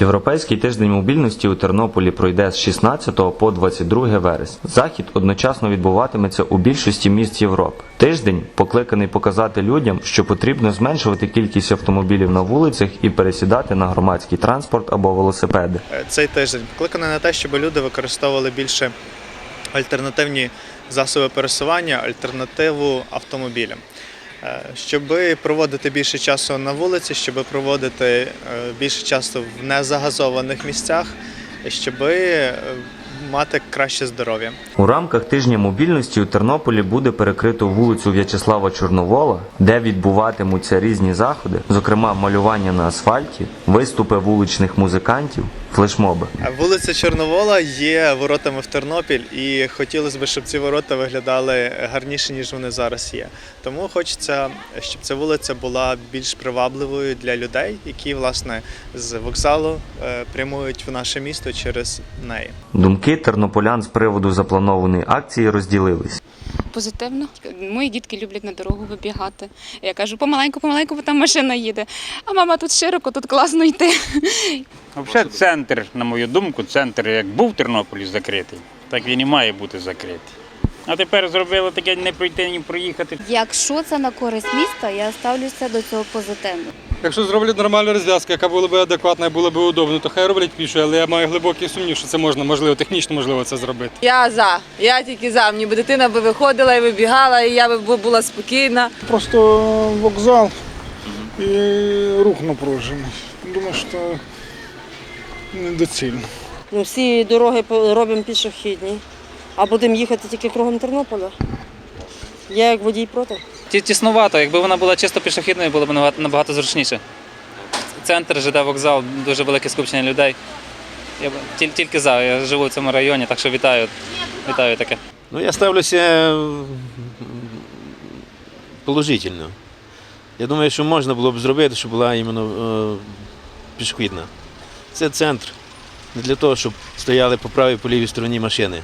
Європейський тиждень мобільності у Тернополі пройде з 16 по 22 вересня. Захід одночасно відбуватиметься у більшості міст Європи. Тиждень покликаний показати людям, що потрібно зменшувати кількість автомобілів на вулицях і пересідати на громадський транспорт або велосипеди. Цей тиждень покликаний на те, щоб люди використовували більше альтернативні засоби пересування, альтернативу автомобілям. Е, Щоб проводити більше часу на вулиці, щоб проводити е, більше часу в незагазованих місцях, щоб мати краще здоров'я. У рамках тижня мобільності у Тернополі буде перекрито вулицю В'ячеслава Чорновола, де відбуватимуться різні заходи, зокрема малювання на асфальті, виступи вуличних музикантів, флешмоби. Вулиця Чорновола є воротами в Тернопіль, і хотілося б, щоб ці ворота виглядали гарніше, ніж вони зараз є. Тому хочеться, щоб ця вулиця була більш привабливою для людей, які власне з вокзалу е, прямують в наше місто через неї. Думки тернополян з приводу запланованої акції розділились. Позитивно. Мої дітки люблять на дорогу вибігати. Я кажу, помаленьку, помаленьку, бо там машина їде. А мама тут широко, тут класно йти. Взагалі центр, на мою думку, центр як був в Тернополі закритий, так він і має бути закритий. А тепер зробили таке не пройти, ні проїхати. Якщо це на користь міста, я ставлюся до цього позитивно. Якщо зроблять нормальну розв'язку, яка була б адекватна і була б удобна, то хай роблять пішою, але я маю глибокий сумнів, що це можна, можливо, технічно можливо це зробити. Я за. Я тільки за. Мені би дитина би виходила і вибігала, і я би була спокійна. Просто вокзал і рух напружений. Думаю, що недоцільно. Ну, всі дороги робимо пішохідні, а будемо їхати тільки кругом Тернополя. Я як водій проти. Ті- Тіснувато, якби вона була чисто пішохідною, було б набагато, зручніше. Центр, ЖД вокзал, дуже велике скупчення людей. Я тільки за, я живу в цьому районі, так що вітаю. Вітаю таке. Ну, я ставлюся положительно. Я думаю, що можна було б зробити, щоб була іменно е, пішохідна. Це центр. Не для того, щоб стояли по правій по лівій стороні машини.